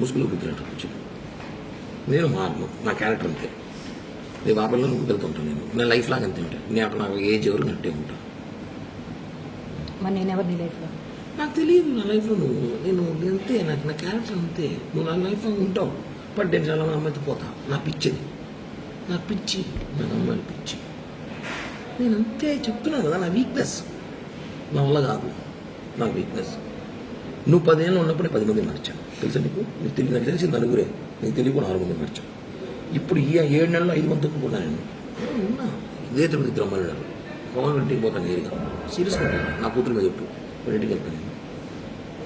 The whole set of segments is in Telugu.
ముసుగులో గుద్దినట్టు చెప్పు నేను మారను నా క్యారెక్టర్ అంతే. నీ బాబాలో నువ్వు వెళ్తుంటాను నేను నా లైఫ్ లాగా అంతే ఉంటాను. నేను నాకు ఏజ్ ఎవరు నట్టే ఉంటా మరి నేను ఎవరు నీ లైఫ్లో నాకు తెలియదు నా లైఫ్లో నువ్వు. నేను అంతే నాకు నా క్యారెక్టర్ అంతే. నువ్వు నా లైఫ్లో ఉంటావు. బట్ నేను చాలా అమ్మాయితో పోతా. నా పిచ్చిది నా పిచ్చి నా అమ్మాయిల పిచ్చి నేను అంతే చెప్తున్నాను కదా నా వీక్నెస్ నా వల్ల కాదు. నా వీక్నెస్ నువ్వు పదేళ్ళు నేను పది మంది మార్చాను. తెలుసా నీకు? నీకు తెలియదు నాకు తెలిసి నలుగురే. నీకు తెలియకుండా ఆరు మంది మార్చాను. ఇప్పుడు ఈ ఏడు నెలలు ఐదు మంది తక్కువ నేను. ఉన్నా. ఇదే తిరుపతి ఇద్దరు అమ్మాయిలు ఉన్నారు. పవన్ ఇంటికి పోతాను నేరుగా. సీరియస్గా నా కూతురు మీద చెప్పు. ఇంటికి వెళ్తాను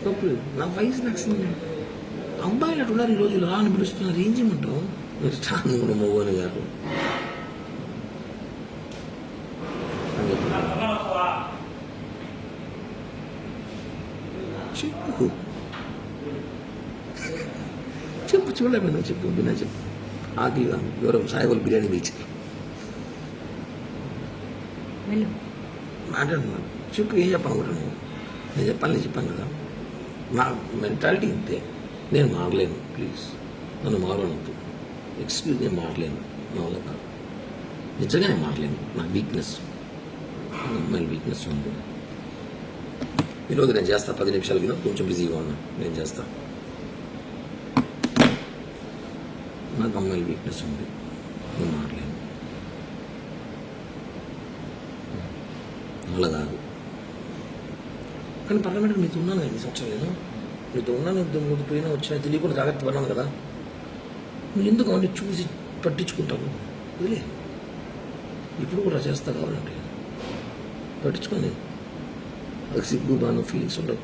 తప్పు నా వయసు నాకు అసలు అబ్బాయిలు అటు ఉన్నారు ఈ రోజు రా అని పిలుస్తున్నారు. ఏం చేయమంటావు? మీరు స్టాండింగ్ కూడా గారు. అని చెప్పు. చెప్పు చెప్పు చూడలేమన్నా చెప్పు బిన్నా చెప్పు ఆకలిగా ఎవరో సాయిబుల్ బిర్యానీ పిలిచి వెళ్ళు మాట్లాడుతున్నాను చెప్పు ఏం చెప్పనుకుంటున్నాను నేను చెప్పాలి నేను చెప్పాను కదా నా మెంటాలిటీ ఇంతే నేను మారలేను ప్లీజ్ నన్ను మారవనొద్దు ఎక్స్క్యూజ్ నేను మారలేను నా వల్ల కాదు నిజంగా నేను మారలేను నా వీక్నెస్ అమ్మాయిల వీక్నెస్ ఉంది ఈరోజు నేను చేస్తా పది నిమిషాలు వినో కొంచెం బిజీగా ఉన్నాను నేను చేస్తా నాకు అమ్మాయిల వీక్నెస్ ఉంది నేను మారలేను అలా కాదు కానీ పార్లమెంట్కి మీతో ఉన్నాను కదా సంవత్సరం నేను మీతో ఉన్నాను ముందు పోయినా వచ్చినా తెలియకుండా జాగ్రత్త పడినాను కదా నువ్వు ఎందుకు అవన్నీ చూసి పట్టించుకుంటావు వదిలే ఇప్పుడు కూడా చేస్తా కావాలంటే పట్టించుకోండి అది సిగ్గు బాను ఫీలింగ్స్ ఉండవు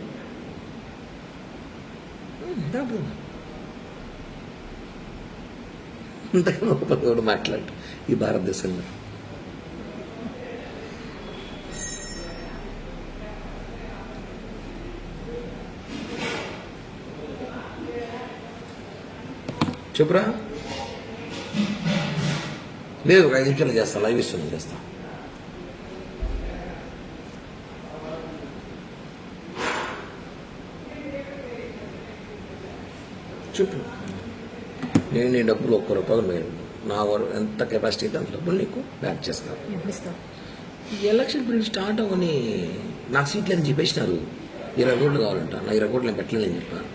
దాపు ఇంతకన్నా ఒకరు మాట్లాడు ఈ భారతదేశంలో. చెప్పురా. లేదు ఒక ఐదు నిమిషాలు చేస్తా లైవ్ ఇస్తున్నాను చేస్తా. చెప్పు. నేను నీ డబ్బులు ఒక్క రూపాయలు మేలు నా వర ఎంత కెపాసిటీ అయితే అంత డబ్బులు నీకు బ్యాక్ చేస్తాను ఈ ఎలక్షన్ పీరియడ్ స్టార్ట్ అవ్వని నాకు సీట్లు అని చెప్పేసినారు. ఇరవై కోట్లు కావాలంట. నా ఇరవై కోట్లు నేను పెట్టలేదని చెప్పాను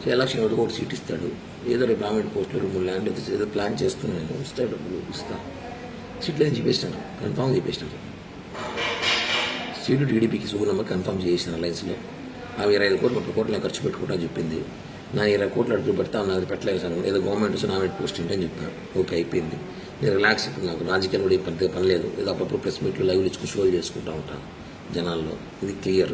సో ఎలక్షన్ ఒకటి ఒక సీట్ ఇస్తాడు. ఏదో రేపు గవర్నమెంట్ పోస్టులు రెండు మూడు ల్యాండ్ అయితే ఏదో ప్లాన్ చేస్తున్నాను నేను. ఇస్తాడు డబ్బులు ఇస్తా సీట్లు అని చెప్పేసినాను కన్ఫామ్ చెప్పేసినారు. సీటు టీడీపీకి సుగుణమ్మ కన్ఫామ్ చేసిన అలయన్స్లో ఆమె ఇరవై ఐదు కోట్లు ముప్పై కోట్లు ఖర్చు పెట్టుకుంటా చెప్పింది. నా ఇరవై కోట్లు అడుగు పెడతా నాకు పెట్టలేదు సార్. ఏదో గవర్నమెంట్ వస్తే నామినేట్ పోస్ట్ ఏంటని చెప్పాను ఓకే అయిపోయింది. నేను రిలాక్స్ ఇప్పుడు నాకు రాజకీయాలు కూడా పెద్దగా పని లేదు. ఏదో అప్పుడప్పుడు ప్రెస్ మీట్లు లైవ్లు ఇచ్చుకుని షోలు చేసుకుంటా ఉంటాను జనాల్లో. ఇది క్లియర్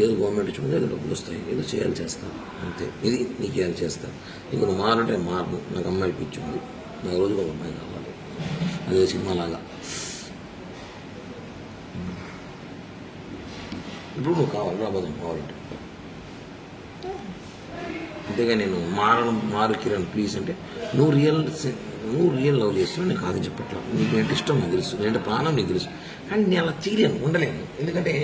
ఏదో గవర్నమెంట్ ఇచ్చుకుంటే ఏదో డబ్బులు వస్తాయి. ఏదో చేయాలి చేస్తాను అంతే. ఇది నీకు చేయాలి చేస్తా? నీకు నువ్వు మారంటే మారను. నాకు అమ్మాయిలు పిచ్చింది నాకు రోజుకు ఒక అమ్మాయి కావాలి. అదే సినిమాలాగా. ఇప్పుడు నువ్వు కావాలి. రాబోదాం కావాలంటే అంతేగా నేను మారడం మారు కిరణ్ ప్లీజ్ అంటే నువ్వు రియల్ నువ్వు రియల్ లవ్ చేస్తున్నావు నేను కాదు చెప్పట్లా. నీకు ఏంటి ఇష్టం? నాకు తెలుసు. నేనంటే ప్రాణం? నీకు తెలుసు. కానీ నేను అలా చేయలేను ఉండలేను. ఎందుకంటే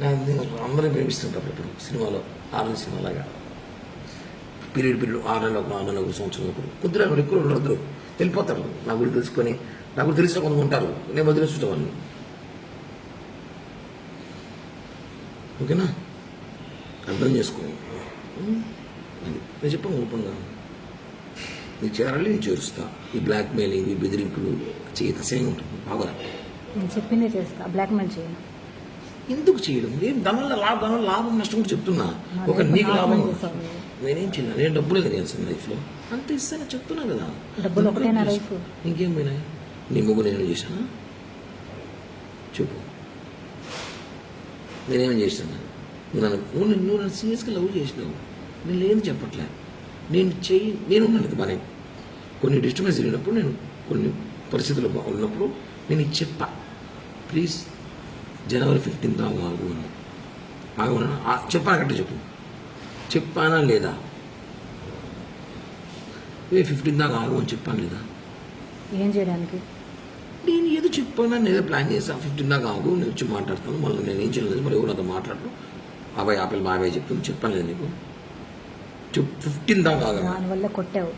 నా నేను అందరూ ప్రేమిస్తుంటారు ఇప్పుడు సినిమాలో ఆరు సినిమాలాగా. పీరియడ్ పీరియడ్ ఆరు నెలలు ఒక ఆరు నెలలు ఒక సంవత్సరం ఒకరు కొద్దిగా ఎక్కువ ఉండరు వెళ్ళిపోతారు. నా గురించి తెలుసుకొని నా గురించి తెలిసిన కొంత ఉంటారు. నేను వదిలేస్తుంటా వాళ్ళని ఓకేనా? అర్థం చేసుకో. అది. నేను చెప్పాను ఓపెన్గా నీకు చేరాలి నేను చేరుస్తా. ఈ బ్లాక్ మెయిలింగ్ ఈ బెదిరింపులు చేయత సేమ్ ఉంటుంది బాగా చెప్పిందే చేస్తా బ్లాక్మెయిల్ చేయను. ఎందుకు చేయడం? నేను దానివల్ల లాభం దానివల్ల లాభం నష్టం కూడా చెప్తున్నా. నా ఒక నీకు లాభం. నేనేం చేయను నేను డబ్బులే కదా చేస్తాను లైఫ్లో అంత ఇస్తాను చెప్తున్నా కదా. డబ్బులు ఒకటేనా డబ్బులు లైఫ్? ఇంకేం పోయినాయి? నీ ముగ్గు నేను చేశానా? చెప్పు. నేనేం చేశాను? నువ్వు నన్ను- నువ్వు నన్ను సీరియస్గా లవ్ చేసినావు. నేను లేని చెప్పట్లే. నేను చెయ్యి నేను ఉన్నాను బానే కొన్ని డిస్టర్బెన్స్ జరిగినప్పుడు నేను కొన్ని పరిస్థితులు ఉన్నప్పుడు నేను ఇది చెప్పా ప్లీజ్ జనవరి ఫిఫ్టీన్త్ దాకా ఆగు అని. ఆగమన్నా చెప్పాను కట్ట చెప్పు. చెప్పానా లేదా? ఏ ఫిఫ్టీన్ దాకా ఆగు అని చెప్పాను లేదా? ఏం చేయడానికి? నేను ఏదో చెప్పాను? నేను ఏదో ప్లాన్ చేశాను ఫిఫ్టీన్ దాకా ఆగు నేను వచ్చి మాట్లాడతాను మళ్ళీ నేను ఏం చేయలేదు మరి ఎవరు నాతో మాట్లాడను అబ్బాయి ఆపిల్ బాబాయ్ చెప్తుంది చెప్పాను లేదు నీకు. ఫిఫ్టీన్ దాకా. దానివల్ల కొట్టావు.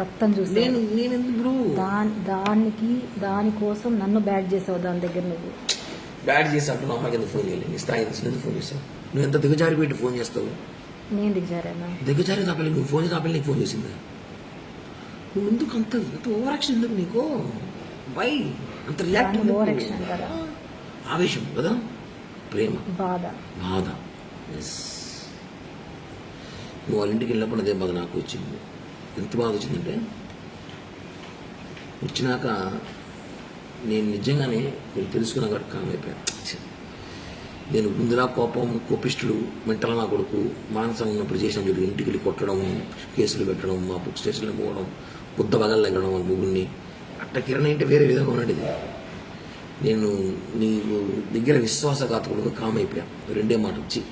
రక్తం చూసి నేను నేను దాని దానికి దానికోసం నన్ను బ్యాట్ చేసావు దాని దగ్గర నువ్వు. బ్యాడ్ చేసి అంటున్నా అమ్మాయికి ఎందుకు ఫోన్ చేయలేదు? నీ స్థాయి ఎందుకు ఫోన్ చేస్తావు నువ్వు ఎంత దిగజారి పెట్టి ఫోన్ చేస్తావు? నేను దిగారేనా దిగజారి తాపల్లి నువ్వు ఫోన్ చేసి తాపల్లి నీకు ఫోన్ చేసిందా? నువ్వు ఎందుకు అంత అంత ఓవర్ యాక్షన్ ఎందుకు నీకు? వై అంత రియాక్ట్ ఓవర్ యాక్షన్ కదా ఆవేశం కదా? ప్రేమ. బాధ. బాధ. ఎస్ నువ్వు వాళ్ళ ఇంటికి వెళ్ళినప్పుడు అదే బాధ నాకు వచ్చింది. ఎంత బాధ వచ్చిందంటే వచ్చినాక నేను నిజంగానే నేను తెలుసుకున్నా కాబట్టి కామ్ అయిపోయాను నేను ముందులా కోపం కోపిష్టుడు మెంటల్ నా కొడుకు మానసం ఉన్నప్పుడు చేసిన చూడు ఇంటికి వెళ్ళి కొట్టడం కేసులు పెట్టడం మా బుక్ స్టేషన్లో పోవడం బుద్ధ బగలు తగ్గడం వాళ్ళ ముగ్గురిని. అట్ట కిరణ్ అంటే వేరే విధంగా ఉన్నాడు ఇది. నేను నీకు దగ్గర విశ్వాసఘాతకుడుగా కామ్ అయిపోయాను రెండే మాట వచ్చి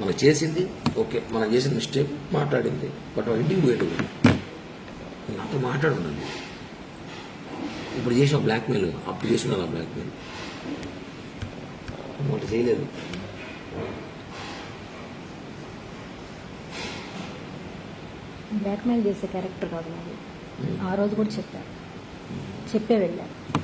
మనం చేసింది ఓకే మనం చేసిన మిస్టేక్ మాట్లాడింది బట్ ఇంటికి పోయేటప్పుడు నాతో మాట్లాడున్నాను ఇప్పుడు చేసిన బ్లాక్మెయిల్ అప్పుడు చేసిన నా బ్లాక్మెయిల్ ఒకటి చేయలేదు. బ్లాక్మెయిల్ చేసే క్యారెక్టర్ కాదు నాది ఆ రోజు కూడా చెప్పాను చెప్పే వెళ్ళాను ఏమో